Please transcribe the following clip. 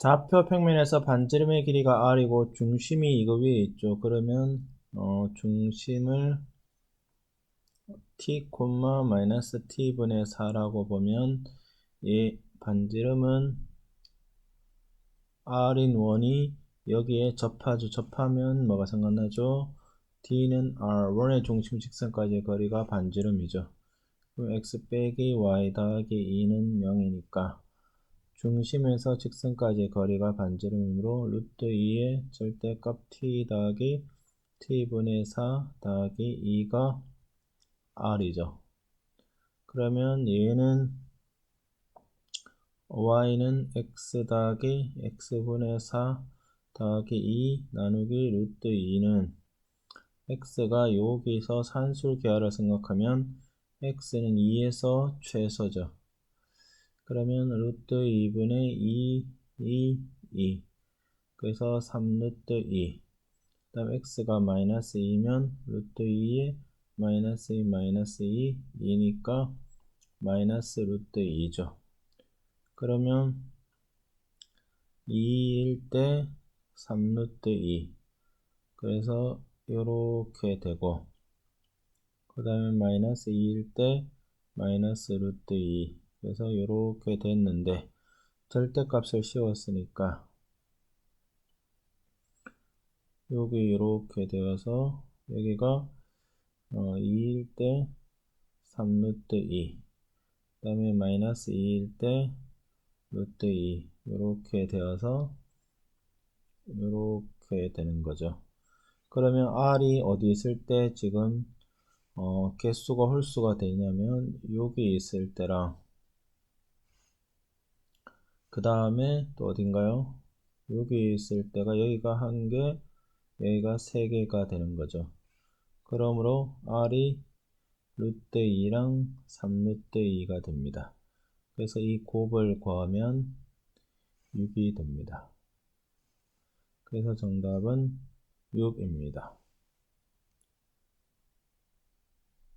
좌표 평면에서 반지름의 길이가 r이고 중심이 이거 위에 있죠. 그러면 어, 중심을 t, 마이너스 t분의 4라고 보면 이 반지름은 r인 원이 여기에 접하죠. 접하면 뭐가 생각나죠? d는 r, 원의 중심 직선까지의 거리가 반지름이죠. 그럼 x 빼기 y 더하기 2는 0이니까 중심에서 직선까지의 거리가 반지름이므로 루트 2의 절대값 t 더하기 t분의 4 더하기 2가 r이죠. 그러면 얘는 y는 x 더하기 x분의 4 더하기 2 나누기 루트 2는 x가 여기서 산술 계열을 생각하면 x는 2에서 최소죠. 그러면 루트 2분의 2, 2, 2 그래서 3루트 2 그다음 x가 마이너스 2면 루트 2에 마이너스 2 마이너스 2 2니까 마이너스 루트 2죠. 그러면 2일 때 3루트 2 그래서 이렇게 되고 그 다음에 마이너스 2일 때 마이너스 루트 2 그래서 이렇게 됐는데 절대값을 씌웠으니까 여기 이렇게 되어서 여기가 어, 2일 때 3루트 2 그 다음에 마이너스 2일 때 루트 2 이렇게 되어서 이렇게 되는 거죠. 그러면 R이 어디 있을 때 지금 어, 개수가 홀수가 되냐면 여기 있을 때랑 그 다음에 또 어딘가요? 여기 있을 때가 여기가 한 개, 여기가 세 개가 되는 거죠. 그러므로 R이 루트 2랑 3루트 2가 됩니다. 그래서 이 곱을 구하면 6이 됩니다. 그래서 정답은 6입니다.